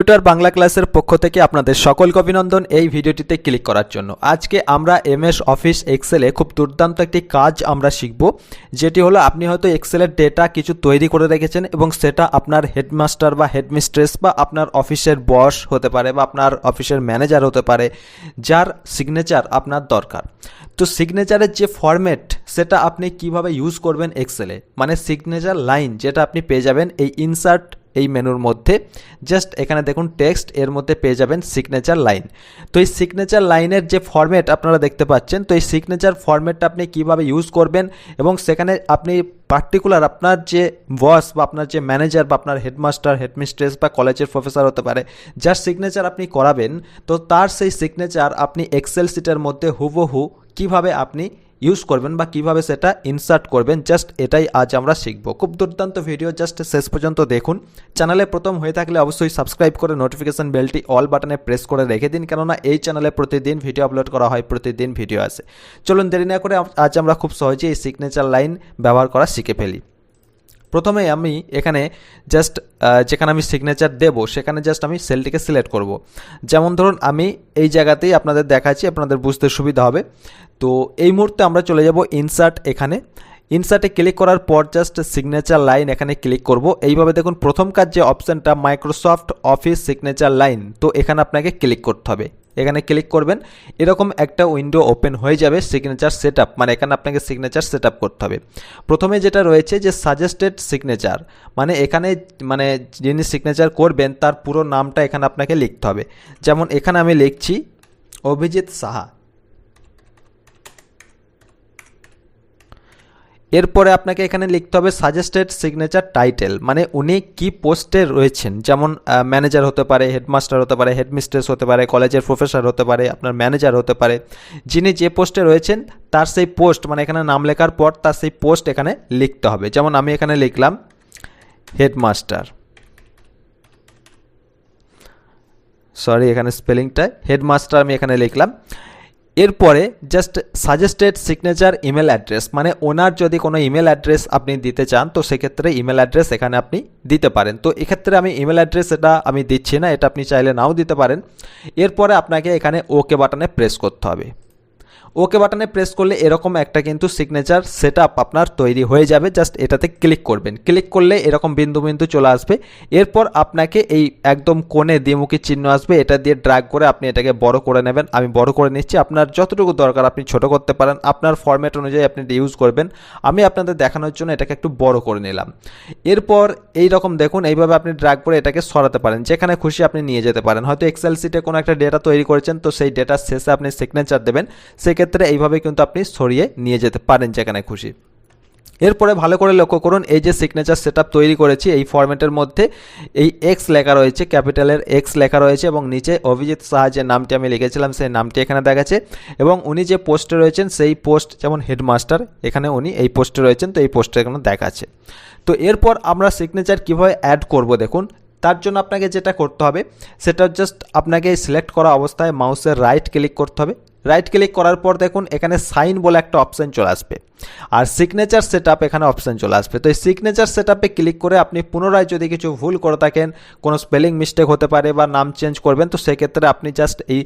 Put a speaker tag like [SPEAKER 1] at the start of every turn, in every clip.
[SPEAKER 1] Computer Bangla ক্লাসের পক্ষ থেকে আপনাদের সকলকে অভিনন্দন এই ভিডিওটিতে ক্লিক করার জন্য। আজকে আমরা এমএস অফিস এক্সেলে খুব দুর্দান্ত একটি কাজ আমরা শিখব, যেটি হলো আপনি হয়তো এক্সেলের ডেটা কিছু তৈরি করে রেখেছেন এবং সেটা আপনার হেডমাস্টার বা হেডমিস্ট্রেস বা আপনার অফিসের বস হতে পারে বা আপনার অফিসের ম্যানেজার হতে পারে, যার সিগনেচার আপনার দরকার। তো সিগনেচারের যে ফরম্যাট সেটা আপনি কীভাবে ইউজ করবেন এক্সেলে মানে সিগনেচার লাইন যেটা আপনি পেয়ে যাবেন এই ইনসার্ট এই মেনুর মধ্যে। জাস্ট এখানে দেখুন টেক্সট এর মধ্যে পেয়ে যাবেন সিগনেচার লাইন তো এই সিগনেচার লাইনের যে ফরম্যাট আপনারা দেখতে পাচ্ছেন, তো এই সিগনেচার ফরম্যাটটা আপনি কীভাবে ইউজ করবেন এবং সেখানে আপনি পার্টিকুলার আপনার যে বস বা আপনার যে ম্যানেজার বা আপনার হেডমাস্টার হেডমিস্ট্রেস বা কলেজের প্রফেসর হতে পারে, যার সিগনেচার আপনি করাবেন, তো তার সেই সিগনেচার আপনি এক্সেল সিটের মধ্যে হুবহু কীভাবে আপনি ইউজ করবেন বা কীভাবে সেটা ইনসার্ট করবেন জাস্ট এটাই আজ আমরা শিখব। খুব দুর্দান্ত ভিডিও জাস্ট শেষ পর্যন্ত দেখুন। চ্যানেলে প্রথম হয়ে থাকলে অবশ্যই সাবস্ক্রাইব করে নোটিফিকেশন বেলটি অল বাটনে প্রেস করে রেখে দিন, কেননা এই চ্যানেলে প্রতিদিন ভিডিও আপলোড করা হয়, প্রতিদিন ভিডিও আসে। চলুন দেরি না করে আজ আমরা খুব সহজেই সিগনেচার লাইন ব্যবহার করা শিখে ফেলি। প্রথমে আমি এখানে জাস্ট যেখানে আমি সিগনেচার দেব, সেখানে জাস্ট আমি সেলটিকে সিলেক্ট করব। যেমন ধরুন, আমি এই জায়গাতেই আপনাদের দেখাচ্ছি, আপনাদের বুঝতে সুবিধা হবে। তো এই মুহূর্তে আমরা চলে যাব ইনসার্ট এখানে। ইনসার্টে ক্লিক করার পর জাস্ট সিগনেচার লাইন এখানে ক্লিক করব। এইভাবে দেখুন, প্রথম কাজ যে অপশানটা মাইক্রোসফট অফিস সিগনেচার লাইন তো এখানে আপনাকে ক্লিক করতে হবে। এখানে ক্লিক করবেন। এরকম একটা উইন্ডো ওপেন হয়ে যাবে সিগনেচার সেট মানে এখানে আপনাকে সিগনেচার সেট করতে হবে। প্রথমে যেটা রয়েছে যে সাজেস্টেড সিগনেচার মানে এখানে মানে যিনি সিগনেচার করবেন তার পুরো নামটা এখানে আপনাকে লিখতে হবে। যেমন এখানে আমি লিখছি, অভিজিৎ সাহা। এরপরে আপনাকে এখানে লিখতে হবে সাজেস্টেড সিগনেচার টাইটেল মানে উনি কি পোস্টে রয়েছেন। যেমন ম্যানেজার হতে পারে হেডমাস্টার হতে পারে হেডমিস্ট্রেস হতে পারে কলেজের প্রফেসর হতে পারে, আপনার ম্যানেজার হতে পারে। যিনি যে পোস্টে রয়েছেন, তার সেই পোস্ট মানে এখানে নাম লেখার পর তার সেই পোস্ট এখানে লিখতে হবে। যেমন আমি এখানে লিখলাম হেডমাস্টার সরি এখানে স্পেলিংটা হেডমাস্টার আমি এখানে লিখলাম। এরপরে just suggested signature email address মানে ওনার যদি কোনো ইমেল অ্যাড্রেস আপনি দিতে চান, তো সেক্ষেত্রে ইমেল অ্যাড্রেস এখানে আপনি দিতে পারেন। তো এক্ষেত্রে আমি ইমেল অ্যাড্রেস এটা আমি দিচ্ছি না, এটা আপনি চাইলে নাও দিতে পারেন। এরপরে আপনাকে এখানে ওকে বাটনে প্রেস করতে হবে। ওকে বাটনে প্রেস করলে এরকম একটা কিন্তু সিগনেচার সেট আপনার তৈরি হয়ে যাবে। জাস্ট এটাতে ক্লিক করবেন। ক্লিক করলে এরকম বিন্দু বিন্দু চলে আসবে। এরপর আপনাকে এই একদম কোণে দ্বিমুখী চিহ্ন আসবে। এটা দিয়ে ড্রাগ করে আপনি এটাকে বড় করে নেবেন। আমি বড় করে নিচ্ছি। আপনার যতটুকু দরকার আপনি ছোট করতে পারেন। আপনার ফরম্যাট অনুযায়ী আপনি ইউজ করবেন। আমি আপনাদের দেখানোর জন্য এটাকে একটু বড় করে নিলাম। এরপর এই রকম দেখুন, এইভাবে আপনি ড্রাগ করে এটাকে সরাতে পারেন। যেখানে খুশি আপনি নিয়ে যেতে পারেন। হয়তো এক্সেল সিটে কোনো একটা ডেটা তৈরি করেছেন, তো সেই ডেটার শেষে আপনি সিগনেচার দেবেন। সেক্ষেত্রে ক্ষেত্রে এইভাবে কিন্তু আপনি সরিয়ে নিয়ে যেতে পারেন যেখানে খুশি। এরপরে ভালো করে লক্ষ্য করুন, এই যে সিগনেচার সেট তৈরি করেছি, এই ফরম্যাটের মধ্যে এই এক্স লেখা রয়েছে ক্যাপিটালের এক্স লেখা রয়েছে এবং নিচে অভিজিৎ সাহা যে নামটি আমি লিখেছিলাম, সেই নামটি এখানে দেখাচ্ছে এবং উনি যে পোস্টে রয়েছেন, সেই পোস্ট যেমন হেডমাস্টার এখানে উনি এই পোস্টে রয়েছেন, তো এই পোস্টে এখানে দেখাচ্ছে। তো এরপর আমরা সিগনেচার কীভাবে অ্যাড করব দেখুন, তার জন্য আপনাকে যেটা করতে হবে, সেটা জাস্ট আপনাকে সিলেক্ট করা অবস্থায় মাউসের রাইট ক্লিক করতে হবে রাইট ক্লিক করার পর দেখুন, এখানে সাইন বলে একটা অপশান চলে আসবে। আর সিগনেচার সেট এখানে অপশান চলে আসবে। তো এই সিগনেচার সেট ক্লিক করে আপনি পুনরায় যদি কিছু ভুল করে থাকেন, কোনো স্পেলিং মিস্টেক হতে পারে বা নাম চেঞ্জ করবেন, তো সেক্ষেত্রে আপনি জাস্ট এই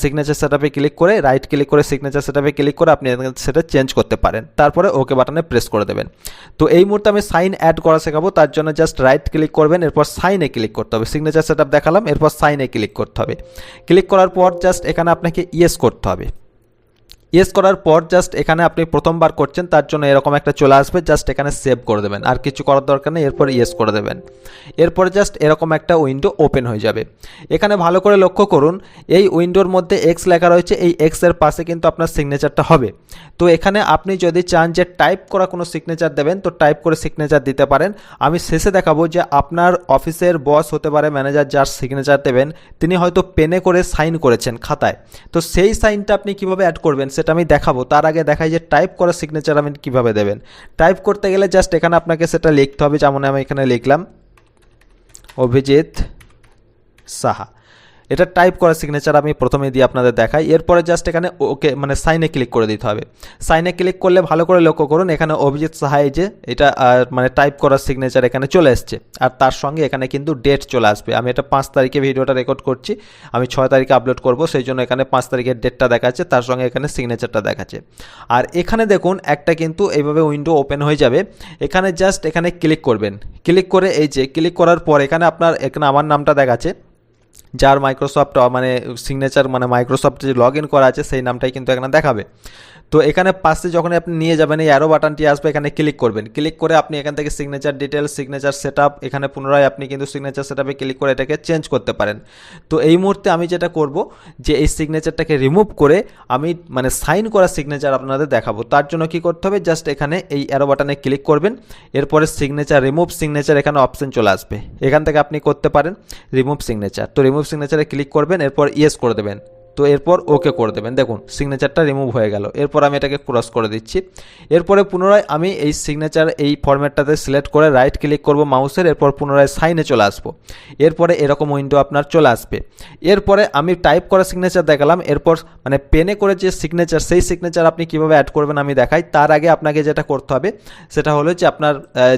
[SPEAKER 1] সিগনেচার সেট ক্লিক করে রাইট ক্লিক করে সিগনেচার সেট ক্লিক করে আপনি সেটা চেঞ্জ করতে পারেন। তারপরে ওকে বাটনে প্রেস করে দেবেন। তো এই মুহূর্তে আমি সাইন অ্যাড করা শেখাবো, তার জন্য জাস্ট রাইট ক্লিক করবেন, এরপর সাইনে ক্লিক করতে হবে। সিগনেচার সেট দেখালাম, এরপর সাইনে ক্লিক করতে হবে। ক্লিক করার পর জাস্ট এখানে আপনাকে ইয়েস করতে হবে। abi. ইয়েস করার পর জাস্ট এখানে আপনি প্রথমবার করছেন, তার জন্য এরকম একটা চলে আসবে জাস্ট এখানে সেভ করে দেবেন। আর কিছু করার দরকার নেই, এরপর ইয়েস করে দেবেন। এরপরে জাস্ট এরকম একটা উইন্ডো ওপেন হয়ে যাবে। এখানে ভালো করে লক্ষ্য করুন, এই উইন্ডোর মধ্যে এক্স লেখা রয়েছে, এই এক্সের পাশে কিন্তু আপনার সিগনেচারটা হবে। তো এখানে আপনি যদি চান যে টাইপ করা কোনো সিগনেচার দেবেন, তো টাইপ করে সিগনেচার দিতে পারেন। আমি শেষে দেখাবো যে আপনার অফিসের বস হতে পারে ম্যানেজার যার সিগনেচার দেবেন, তিনি হয়তো পেনে করে সাইন করেছেন খাতায়। তো সেই সাইনটা আপনি কীভাবে অ্যাড করবেন আমি দেখাবো, তার আগে দেখাই যে টাইপ করা সিগনেচার আমি কীভাবে দেবেন। টাইপ করতে গেলে জাস্ট এখানে আপনাকে সেটা লিখতে হবে, যেমন আমি এখানে লিখলাম, অভিজিৎ সাহা। এটা টাইপ করা সিগনেচার আমি প্রথমে দিয়ে আপনাদের দেখাই। এরপরে জাস্ট এখানে ওকে মানে সাইনে ক্লিক করে দিতে হবে। সাইনে ক্লিক করলে ভালো করে লক্ষ্য করুন, এখানে অভিজিৎ সাহাই যে, এটা মানে টাইপ করার সিগনেচার এখানে চলে এসছে। আর তার সঙ্গে এখানে কিন্তু ডেট চলে আসবে। আমি এটা পাঁচ তারিখে ভিডিওটা রেকর্ড করছি। আমি ছয় তারিখে আপলোড করব, সেই জন্য এখানে পাঁচ তারিখের ডেটটা দেখাচ্ছে, তার সঙ্গে এখানে সিগনেচারটা দেখাচ্ছে। আর এখানে দেখুন, একটা কিন্তু এইভাবে উইন্ডো ওপেন হয়ে যাবে। এখানে জাস্ট এখানে ক্লিক করবেন। ক্লিক করে এই যে ক্লিক করার পর এখানে আপনার, এখানে আমার নামটা দেখাচ্ছে। যার মাইক্রোসফট মানে সিগনেচার মানে মাইক্রোসফট যে লগ ইন করা আছে, সেই নামটাই কিন্তু এখানে দেখাবে। তো এখানে পাশে যখন আপনি নিয়ে যাবেন, এই অ্যারো বাটনটি আসবে, এখানে ক্লিক করবেন। ক্লিক করে আপনি এখান থেকে সিগনেচার ডিটেলস সিগনেচার সেট এখানে পুনরায় আপনি কিন্তু সিগনেচার সেট ক্লিক করে এটাকে চেঞ্জ করতে পারেন। তো এই মুহূর্তে আমি যেটা করব, যে এই সিগনেচারটাকে রিমুভ করে আমি মানে সাইন করা সিগনেচার আপনাদের দেখাবো। তার জন্য কি করতে হবে? জাস্ট এখানে এই অ্যারো বাটনে ক্লিক করবেন। এরপরে সিগনেচার রিমুভ সিগনেচার এখানে অপশন চলে আসবে। এখান থেকে আপনি করতে পারেন রিমুভ সিগনেচার তো রিমুভ সিগনেচারে ক্লিক করবেন, এরপর ইয়েস করে দেবেন। তো এরপর ওকে করে দেবেন। দেখুন সিগনেচারটা রিমুভ হয়ে গেল। এরপর আমি এটাকে ক্রস করে দিচ্ছি। এরপরে পুনরায় আমি এই সিগনেচার এই ফরম্যাটটাতে সিলেক্ট করে রাইট ক্লিক করব মাউসের এরপর পুনরায় সাইনে চলে আসব। এরপরে এরকম উইন্ডো আপনার চলে আসবে। এরপরে আমি টাইপ করা সিগনেচার দেখালাম। এরপর মানে পেনে করে যে সিগনেচার সেই সিগনেচার আপনি কীভাবে অ্যাড করবেন আমি দেখাই। তার আগে আপনাকে যেটা করতে হবে, সেটা হলো যে আপনার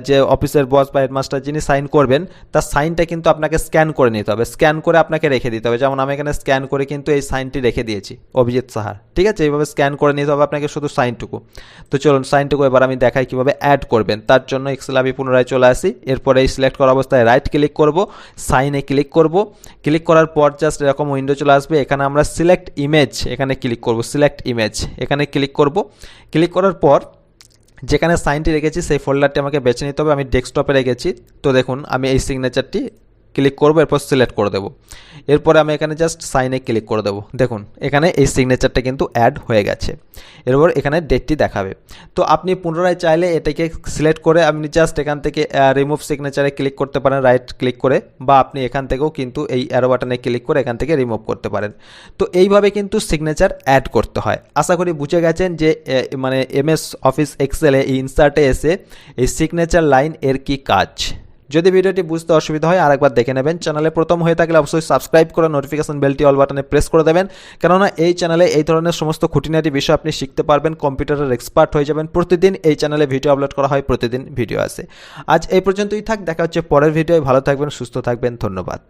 [SPEAKER 1] যে অফিসের বস বা হেডমাস্টার যিনি সাইন করবেন, তার সাইনটা কিন্তু আপনাকে স্ক্যান করে নিতে হবে। স্ক্যান করে আপনাকে রেখে দিতে হবে। যেমন আমি এখানে স্ক্যান করে কিন্তু এই সাইনটি রেখে দিয়েছি, অভিজিৎ সাহার। ঠিক আছে? এইভাবে স্ক্যান করে নিতে হবে আপনাকে শুধু সাইনটুকু। তো চলুন, সাইনটুকু এবার আমি দেখাই কীভাবে অ্যাড করবেন। তার জন্য এক্সেল আমি পুনরায় চলে আসি। এরপরে এই সিলেক্ট করা অবস্থায় রাইট ক্লিক করব সাইনে ক্লিক করব। ক্লিক করার পর জাস্ট এরকম উইন্ডো চলে আসবে। এখানে আমরা সিলেক্ট ইমেজ এখানে ক্লিক করব সিলেক্ট ইমেজ এখানে ক্লিক করব। ক্লিক করার পর যেখানে সাইনটি রেখেছি, সেই ফোল্ডারটি আমাকে বেছে নিতে হবে। আমি ডেস্কটপে রেখেছি। তো দেখুন, আমি এই সিগনেচারটি ক্লিক করব, এরপর সিলেক্ট করে দেবো। এরপরে আমি এখানে জাস্ট সাইনে ক্লিক করে দেবো। দেখুন, এখানে এই সিগনেচারটা কিন্তু অ্যাড হয়ে গেছে। এরপর এখানে ডেটটি দেখাবে। তো আপনি পুনরায় চাইলে এটাকে সিলেক্ট করে আপনি জাস্ট এখান থেকে রিমুভ সিগনেচারে ক্লিক করতে পারেন রাইট ক্লিক করে, বা আপনি এখান থেকেও কিন্তু এই অ্যারো বাটনে ক্লিক করে এখান থেকে রিমুভ করতে পারেন। তো এইভাবে কিন্তু সিগনেচার অ্যাড করতে হয়। আশা করি বুঝে গেছেন যে মানে এমএস অফিস এক্সেলে ইনসার্টে এসে এই সিগনেচার লাইন এর কি কাজ। যদি ভিডিওটি বুঝতে অসুবিধা হয়, আরেকবার দেখে নেবেন। চ্যানেলে প্রথম হয়ে থাকলে অবশ্যই সাবস্ক্রাইব করে নোটিফিকেশন বেলটি অল বাটনে প্রেস করে দেবেন। কেননা এই চ্যানেলে এই ধরনের সমস্ত খুঁটিনাটি বিষয় আপনি শিখতে পারবেন, কম্পিউটারের এক্সপার্ট হয়ে যাবেন প্রতিদিন। এই চ্যানেলে ভিডিও আপলোড করা হয়, প্রতিদিন ভিডিও আসে। আজ এই পর্যন্তই থাক, দেখা হচ্ছে পরের ভিডিওয় ভালো থাকবেন, সুস্থ থাকবেন, ধন্যবাদ।